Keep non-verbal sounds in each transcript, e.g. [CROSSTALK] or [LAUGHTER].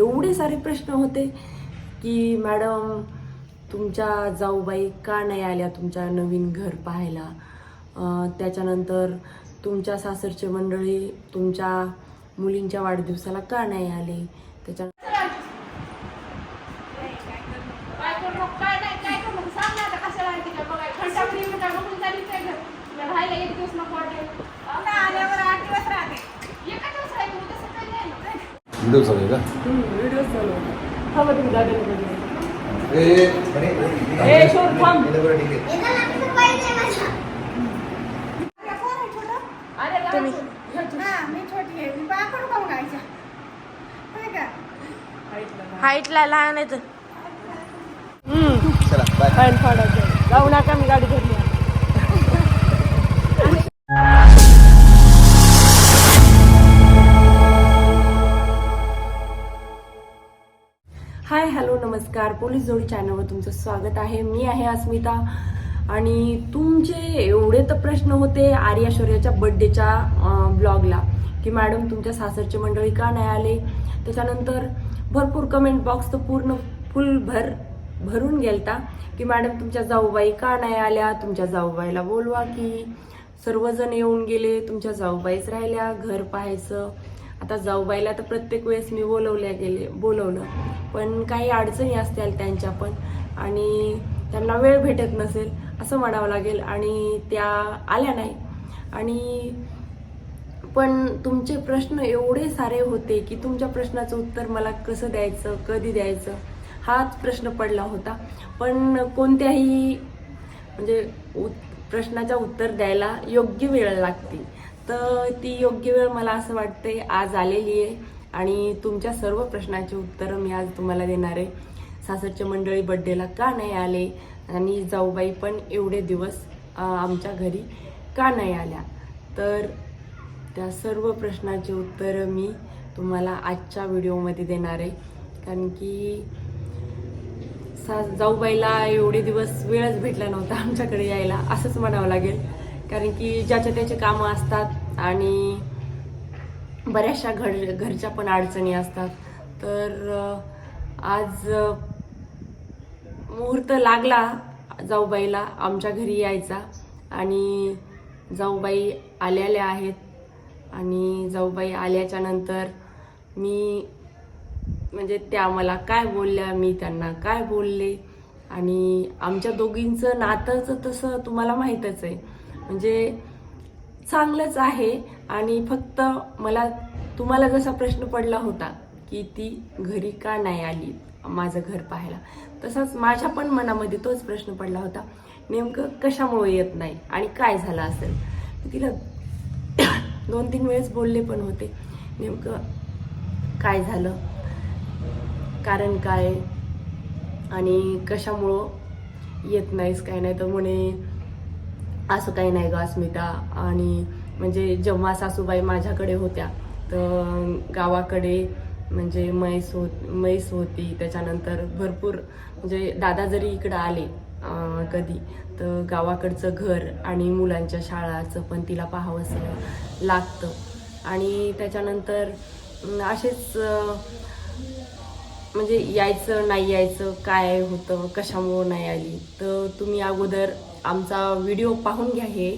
एवढे सारे प्रश्न होते की मॅडम तुमच्या जाऊबाई का नाही आल्या तुमच्या नवीन घर पाहायला? त्याच्यानंतर तुमच्या सासरचे मंडळी तुमच्या मुलींच्या वाढदिवसाला का नाही आले? त्याच्या काय करू नको, काय नाही, काय करू नको. सांग ना आता कशाला आहे तिकडे बघायला. घंटा फ्री मिनिटा बघून झाली काय घर. तुला राहायला एक दिवस नको वाटेल. आता आल्यावर आठ दिवस राहते एका दिवस राहील, उद्या सकाळी जाईल ना. व्हिडिओ चालू आहे का व्हिडिओ चालू होता. थांबा तुम्ही आहे. आहे. हा, आहे हाईटला लहान आहे तर जाऊ नका मी गाडी घेतली. हॅलो नमस्कार. पोलीस जोडी चॅनलवर तुमचं स्वागत आहे. मी आहे अस्मिता आणि तुमचे एवढे तर प्रश्न होते आर्या शौर्याच्या बड्डेच्या ब्लॉगला की मॅडम तुमच्या सासरचे मंडळी का नाही आले? त्याच्यानंतर भरपूर कमेंट बॉक्स तर पूर्ण फुल भर भरून गेलता की मॅडम तुमच्या जाऊबाई का नाही आल्या? तुमच्या जाऊबाईला बोलवा की. सर्वजण येऊन गेले तुमच्या जाऊबाईच राहिल्या घर पाहायचं. आता जाऊबाईला तर प्रत्येक वेळेस मी बोलवल्या गेले बोलवलं. पण काही अडचणी असतील त्यांच्या पण. आणि त्यांना वेळ भेटत नसेल असं म्हणावं लागेल. आणि त्या आल्या नाही. आणि पण तुमचे प्रश्न एवढे सारे होते की तुमच्या प्रश्नाचं उत्तर मला कसं द्यायचं कधी द्यायचं हाच प्रश्न पडला होता. पण कोणत्याही म्हणजे उत- प्रश्नाचं उत्तर द्यायला योग्य वेळ लागते. तर ती योग्य वेळ मला असं वाटते आज आलेली आहे. आणि तुमच्या सर्व प्रश्नाची उत्तरं मी आज तुम्हाला देणार आहे. सासरच्या मंडळी बड्डेला का नाही आले? आणि जाऊबाई पण एवढे दिवस आमच्या घरी का नाही आल्या? तर त्या सर्व प्रश्नाची उत्तरं मी तुम्हाला आजच्या व्हिडिओमध्ये देणार आहे. कारण की सा जाऊबाईला एवढे दिवस वेळच भेटला नव्हता आमच्याकडे यायला असंच म्हणावं लागेल. कारण की ज्याच्या त्याचे कामं असतात आणि बऱ्याचशा घर घरच्या पण अडचणी असतात. तर आज मुहूर्त लागला जाऊबाईला आमच्या घरी यायचा आणि जाऊबाई आलेल्या आहेत आणि जाऊबाई आल्याच्यानंतर मी म्हणजे त्या मला काय बोलल्या मी त्यांना काय बोलले आणि आमच्या दोघींचं नातंच तसं तुम्हाला माहीतच आहे. म्हणजे चांगलंच आहे. आणि फक्त मला तुम्हाला जसा प्रश्न पडला होता की ती घरी का नाही आली माझं घर पाहायला तसाच माझ्या पण मनामध्ये तोच प्रश्न पडला होता. नेमकं कशामुळे येत नाही आणि काय झालं असेल? तिला [COUGHS] दोन तीन वेळेस बोलले पण होते. नेमकं काय झालं? कारण काय? आणि कशामुळं येत नाहीस काय नाही? तर म्हणे असं काही नाही ग अस्मिता. आणि म्हणजे जेव्हा सासूबाई माझ्याकडे होत्या तर गावाकडे म्हणजे म्हैस होत म्हैस होती. त्याच्यानंतर भरपूर म्हणजे दादा जरी इकडं आले कधी तर गावाकडचं घर आणि मुलांच्या शाळाचं पण तिला पाहावंसं लागतं. आणि त्याच्यानंतर असेच म्हणजे यायचं नाही यायचं काय होतं कशामुळं नाही आली तर तुम्ही अगोदर आमचा व्हिडिओ पाहून घ्या हे.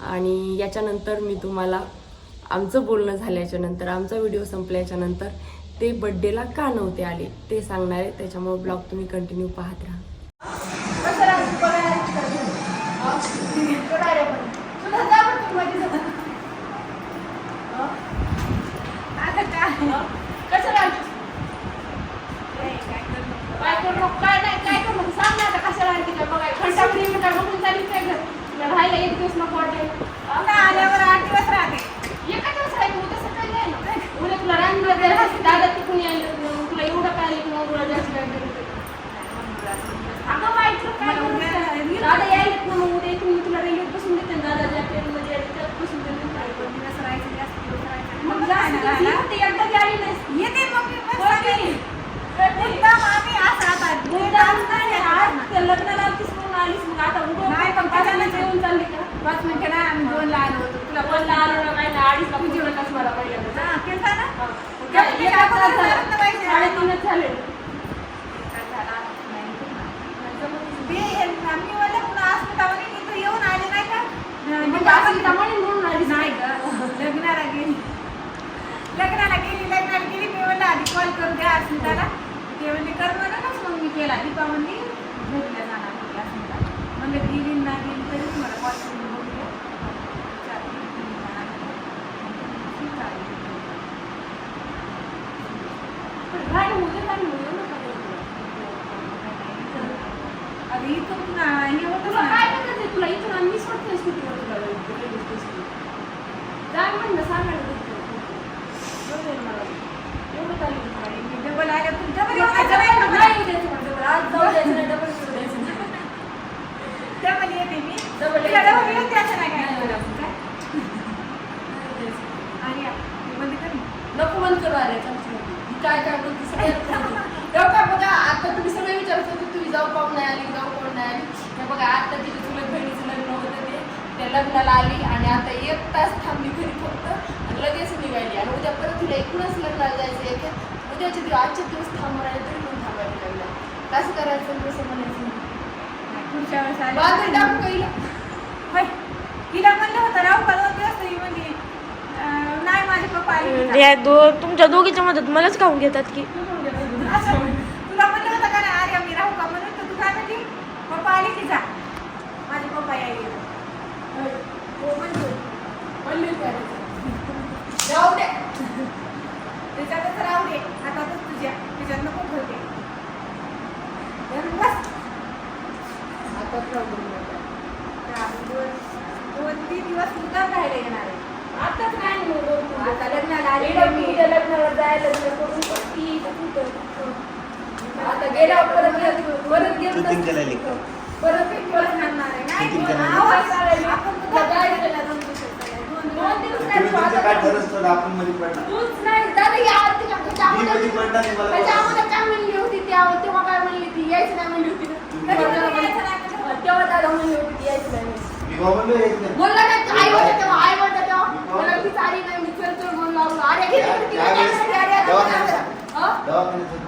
आणि याच्यानंतर मी तुम्हाला आमचं बोलणं झाल्याच्यानंतर आमचा व्हिडिओ संपल्याच्या नंतर ते बड्डेला का नव्हते आले ते सांगणार आहे. त्याच्यामुळे ब्लॉग तुम्ही कंटिन्यू पाहत राहा. पाच मिनिटाला आम्ही दोन लाल होतो. तुला दोनला आलो ना नाही अडीच लाख तुझी म्हणलास मला पहिल्यांदा हां केलता ना? साडेतीनच झाले. येऊन आले नाही का? म्हणजे म्हणून आली नाही लग्नाला गेली. लग्नाला गेली लग्नाला गेली. मी म्हणलं आधी कॉल करू द्या अस्मिताला. ते म्हणजे कर म्हणूनच मग मी केला. दीपा म्हणजे भेटल्या जाणार म्हणलं गेली ना गेली तरीच मला कॉल करून हे होतं तुला ना. काय करायचंय तुला? इथून आणि मीच वाटतंय स्कूटीवर तुला जा म्हणलं सांगायला एवढं काय लिहून काढायचं? मी डबल आल्या तू डबल तुला येऊन जायचं नाही का मला? नाही द्यायचं म्हणलं, बरं, आज जाऊ द्यायचं नाही, डबल करू द्यायचं नाही. डबल येते मी डबल तुला यायचं. डबल येऊन द्यायचं नाही नाही, काय नाही, काय? आणि हे बंद कर ना. नको बंद करू अरे चमची ही काय काय बोलते सगळ्यात बोलते. तेव्हा काय बघा आता तुम्ही सगळे विचारत होते तुम्ही जाऊ पाहून नाही आली जाऊ कोण नाही आली हे बघा आता तिच्या चुलत बहिणीचं लग्न होतं ते त्या लग्नाला आली आणि आता एक तास थांबली घरी फक्त आणि लगेच निघाली. आणि उद्या परत तिला एकूणच लग्नाला जायचं एक. उद्याच्या दिवस आजच्या दिवस थांबून राहिले तरी पण थांबायला लागला. कसं करायचं कसं म्हणायचं? पुढच्या वेळेस आली. टाकू. तिला म्हणलं होतं दिवस तरी म्हणजे नाही माझे पप्पा आले तुमच्या दोघीच्या मदत मलाच खाऊन घेतात की असं तुला म्हणलं होतं का नाही अरे मी राहू का म्हणून तर तू काय म्हणली पप्पा आले की जा माझे पप्पा यायले हो म्हणतो म्हणली करायचं जाऊ दे त्याच्यातच राहू दे हातातच तुझ्या त्याच्यात नको ठेवते बस आता प्रॉब्लेम दोन दोन तीन दिवस मुद्दाम राहिले येणार आहे आताच काय नाही दोन तीन आता लग्नाला आले गेल्या मी. मुलीच्या लग्नाला जायला तुला करून पट्टी परत गेलं परत गेलं? परत एक परत आणणार आहे. आवाज. आपण काय दिवस दिवस तुम्ही तुमचं काय ठरस तर आपण मध्ये पडणार तूच नाही दादा या तिच्या त्याच्या मी अगोदर- कधी पडणार नाही मला त्याच्या बोला. अगोदर काय म्हणली होती त्या- तेव्हा काय म्हणली ती यायची नाही म्हणली होती तेव्हा. दादा म्हणली- होती ती नाही. बोलला नाही आई होता तेव्हा आई होता तेव्हा मी मला पाहतो. ती साडी नाही मी चल चल म्हणून लागलो अरे घे त्या- तिकडे, त्यावेळेस तिकडे, अरे, अरे, दवाखान्यात अरे, जा. हा? दवाखान्यात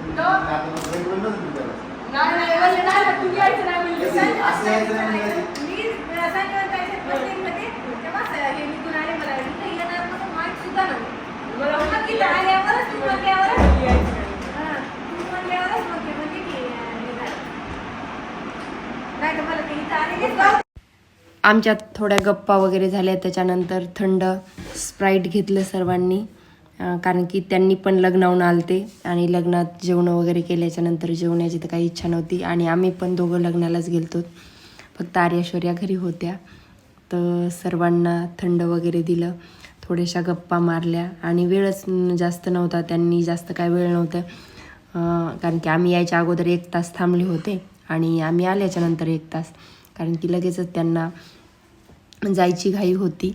नाही नाही म्हणले नाही ना, तू यायचं नाही म्हणली असं- असं यायचं नाही. मी संजयवंताच्या मध्ये तेव्हा हे निघून आले मला. इथं येणार म्हणून माहीत सुद्धा नव्हतं मला मग वाटलं तिथं आल्यावरच तू म्हणल्यावरच यायचं नाही. तू म्हणल्यावरच मग ते म्हणते की अं, झालं. नाही तर मला ते इथं आलेलेच गाव आमच्यात थोड्या गप्पा वगैरे झाल्या त्याच्यानंतर थंड स्प्राईट घेतलं सर्वांनी. कारण की त्यांनी पण लग्नाहून आलते आणि लग्नात जेवणं वगैरे केल्याच्यानंतर जेवण्याची तर काही इच्छा नव्हती आणि आम्ही पण दोघं लग्नालाच गेलतो. फक्त आर्याश्वर्या घरी होत्या. तर सर्वांना थंड वगैरे दिलं. थोड्याशा गप्पा मारल्या आणि वेळच जास्त नव्हता. त्यांनी जास्त काय वेळ नव्हतं. कारण की आम्ही यायच्या अगोदर एक तास थांबले होते आणि आम्ही आल्याच्यानंतर एक तास. कारण की लगेचच त्यांना जायची घाई होती.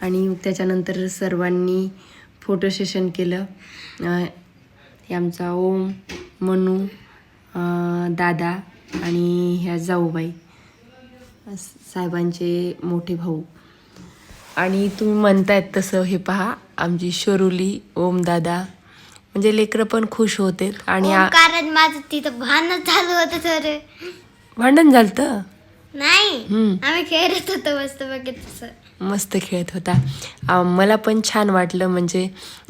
आणि त्याच्यानंतर सर्वांनी फोटो सेशन केलं. आमचा ओम मनू दादा आणि ह्या जाऊबाई साहेबांचे मोठे भाऊ. आणि तुम्ही म्हणतायत तसं हे पहा आमची शोरुली ओम दादा. म्हणजे लेकरं पण खुश होते आणि आ- कारण माझं तिथं भांडण झालं होतं तर भांडण झालं नाही. हम्म. आम्ही खेळत होतो मस्त बघत तसं. मस्त खेळत होता. मला पण छान वाटलं म्हणजे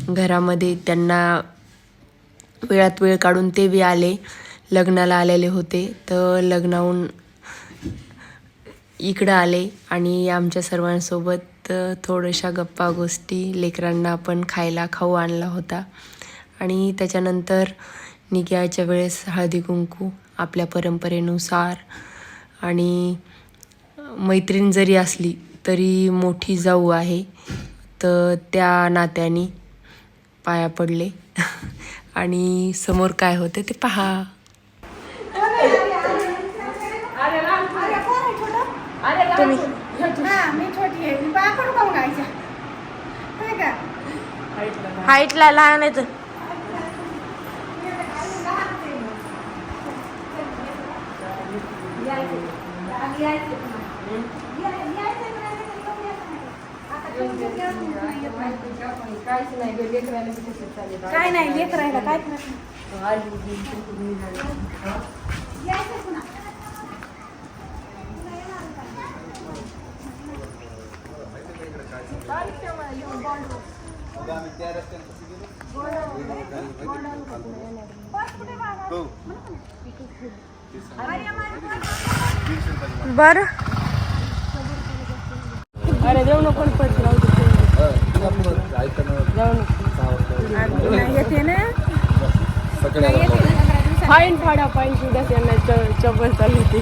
घरामध्ये त्यांना वेळात वेळ काढून ते बी आले लग्नाला आलेले होते. तर लग्नाहून इकडं आले आणि आमच्या सर्वांसोबत थोड्याशा गप्पा गोष्टी लेकरांना पण खायला खाऊ आणला होता. आणि त्याच्यानंतर निघायच्या वेळेस हळदी कुंकू आपल्या परंपरेनुसार आणि मैत्रीण जरी असली तरी मोठी जाऊ आहे. तर त्या नात्याने पाया पडले. [LAUGHS] आणि समोर काय होते ते पहा. तुम्ही. हा हाईटला लहान आहे तर. काहीच नाही गं, लेकराला बी तसंच चालेल. काय नाही लेख राहिला काय प्रश्न गेली, तिकडून निघाली. मग आम्ही त्या रस्त्याने कसं गेलो? हो. दीडशे रुपयाची बर जाऊ नको पैसे राहू दे. जाऊ नको येते ना? फाईन फाडा फाईन सुद्धा त्यांना च- चप्पल चालू होती?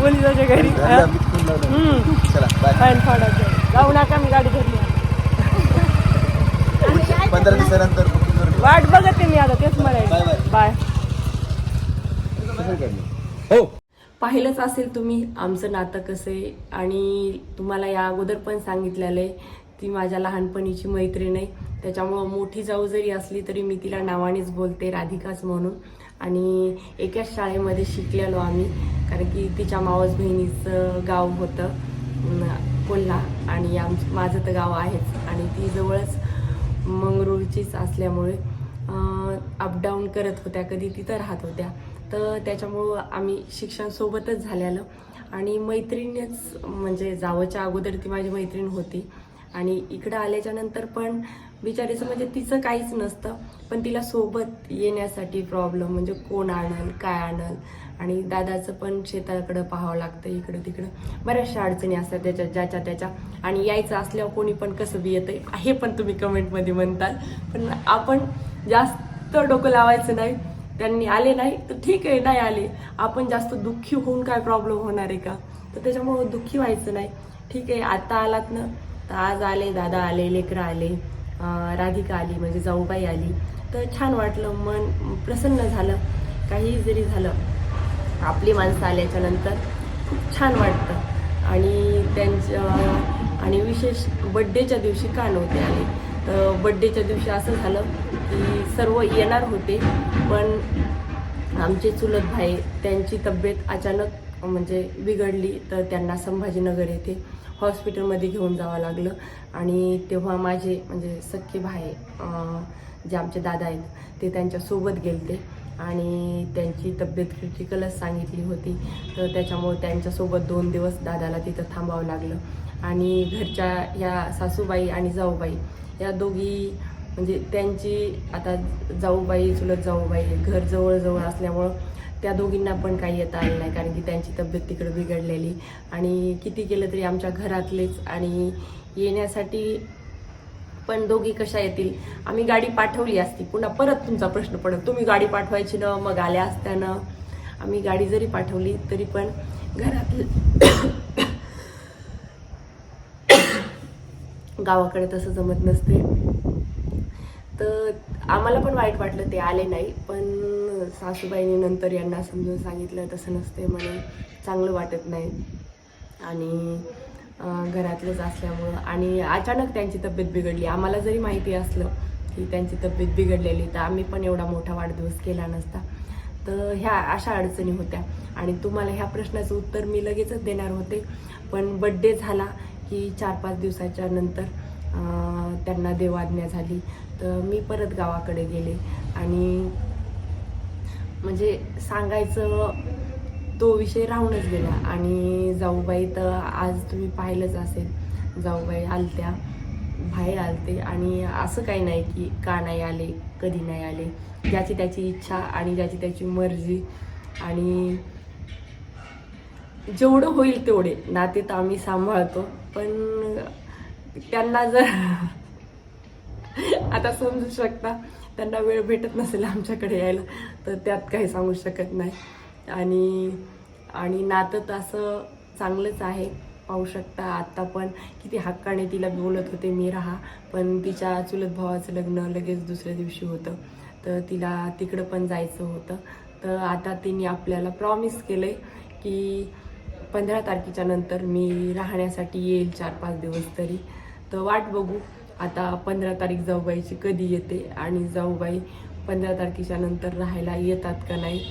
पोलिसाच्या घरी. हा? हम्म. चला बाय फाईन फाडायचं जाऊ नका मी गाडी घेतली पंधरा दिवसानंतर. वाट बघते मी आता तेच म्हणायचं. बाय? हो. पाहिलंच असेल तुम्ही आमचं नातं कसं आहे. आणि तुम्हाला या अगोदर पण सांगितलेलं आहे ती माझ्या लहानपणीची मैत्रीण आहे. त्याच्यामुळं मोठी जाऊ जरी असली तरी मी तिला नावानेच बोलते राधिकाच म्हणून. आणि एकाच शाळेमध्ये शिकलेलो आम्ही कारण की तिच्या मावस बहिणीचं गाव होतं कोल्हा. आणि आम माझं तर गाव आहेच. आणि ती जवळच मंगरूळचीच असल्यामुळे अपडाऊन करत होत्या. कधी तिथं राहत होत्या. तर त्याच्यामुळं आम्ही शिक्षण सोबतच झालेलं. आणि मैत्रिणीच म्हणजे जावच्या अगोदर ती माझी मैत्रीण होती. आणि इकडं आल्याच्यानंतर पण बिचारीचं म्हणजे तिचं काहीच नसतं. पण तिला सोबत येण्यासाठी प्रॉब्लेम म्हणजे कोण आणल काय आणल? आणि दादाचं पण शेताकडं पाहावं लागतं इकडं तिकडं. बऱ्याचशा अडचणी असतात त्याच्या ज्याच्या त्याच्या. आणि यायचं असल्यावर कोणी पण कसं बी येतं हे पण तुम्ही कमेंटमध्ये म्हणताल. पण आपण जास्त डोकं लावायचं नाही. त्यांनी आले नाही तर ठीक आहे नाही आले. आपण जास्त दुःखी होऊन काय प्रॉब्लेम होणार आहे का? तर त्याच्यामुळं दुःखी व्हायचं नाही. ठीक आहे आता आलात ना? तर आज आले दादा आले लेकरं आले राधिका आली म्हणजे जाऊबाई आली. तर छान वाटलं मन प्रसन्न झालं काही जरी झालं आपली माणसं आल्याच्यानंतर खूप छान वाटतं. आणि त्यांच्या आणि विशेष बड्डेच्या दिवशी का नव्हते आले. तर बड्डेच्या दिवशी असं झालं की सर्व येणार होते. पण आमचे चुलत भाई त्यांची तब्येत अचानक म्हणजे बिघडली तर त्यांना संभाजीनगर येथे हॉस्पिटलमध्ये घेऊन जावं लागलं. आणि तेव्हा माझे म्हणजे सख्खे भाई जे आमचे दादा आहेत ते त्यांच्यासोबत गेलते. आणि त्यांची तब्येत क्रिटिकलच सांगितली होती. तर त्याच्यामुळे त्यांच्यासोबत दोन दिवस दादाला तिथं थांबावं लागलं. आणि घरच्या या सासूबाई आणि जाऊबाई या दोघी म्हणजे त्यांची आता जाऊबाई चुलत जाऊबाई घर जवळजवळ असल्यामुळं त्या दोघींना पण काही येता आलं नाही कारण की त्यांची तब्येत तिकडं बिघडलेली. आणि किती केलं तरी आमच्या घरातलेच आणि येण्यासाठी पण दोघी कशा येतील? आम्ही गाडी पाठवली असती. पुन्हा परत तुमचा प्रश्न पडत तुम्ही गाडी पाठवायची ना मग आल्या असताना आम्ही गाडी जरी पाठवली तरी पण घरातले [COUGHS] गावाकडे तसं जमत नसते. तर आम्हाला पण वाईट वाटलं ते आले नाही पण सासूबाईने नंतर यांना समजून सांगितलं तसं नसते म्हणे चांगलं वाटत नाही. आणि घरातलंच असल्यामुळं आणि अचानक त्यांची तब्येत बिघडली. आम्हाला जरी माहिती असलं की त्यांची तब्येत बिघडलेली तर आम्ही पण एवढा मोठा वाढदिवस केला नसता. तर ह्या अशा अडचणी होत्या. आणि तुम्हाला ह्या प्रश्नाचं उत्तर मी लगेचच देणार होते. पण बड्डे झाला की चार पाच दिवसाच्या नंतर त्यांना देवाज्ञा झाली. तर मी परत गावाकडे गेले. आणि म्हणजे सांगायचं तो विषय राहूनच गेला. आणि जाऊबाई तर आज तुम्ही पाहिलंच असेल. जाऊबाई आलत्या बाहेर आलते. आणि असं काही नाही की का नाही आले कधी नाही आले. ज्याची त्याची इच्छा आणि ज्याची त्याची मर्जी. आणि जेवढं होईल तेवढे. नाते तर आम्ही सांभाळतो. पण त्यांना जर [LAUGHS] आता समजू शकता त्यांना वेळ भेटत नसेल आमच्याकडे यायला तर त्यात काही सांगू शकत नाही. आणि आणि नातं तर असं चांगलंच आहे पाहू शकता. आत्ता पण किती हक्काने तिला बोलत होते मी राहा. पण तिच्या चुलत भावाचं लग्न लगेच दुसऱ्या दिवशी होतं. तर तिला तिकडं पण जायचं होतं. तर आता तिने आपल्याला प्रॉमिस केलं आहे की पंधरा तारखेच्या नंतर मी राहण्यासाठी येईल चार पाच दिवस तरी. तर वाट बघू. आता पंधरा तारीख जाऊबाईची कधी येते आणि जाऊबाई पंधरा तारखेच्या नंतर राहायला येतात का नाही?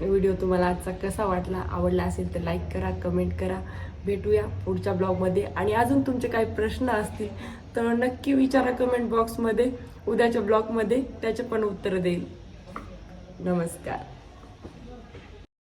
व्हिडिओ तुम्हाला आजचा कसा वाटला? आवडला असेल तर लाईक करा कमेंट करा. भेटूया पुढच्या ब्लॉगमध्ये. आणि अजून तुमचे काही प्रश्न असतील तर नक्की विचारा कमेंट बॉक्समध्ये उद्याच्या ब्लॉगमध्ये त्याचे पण उत्तर देईल. नमस्कार.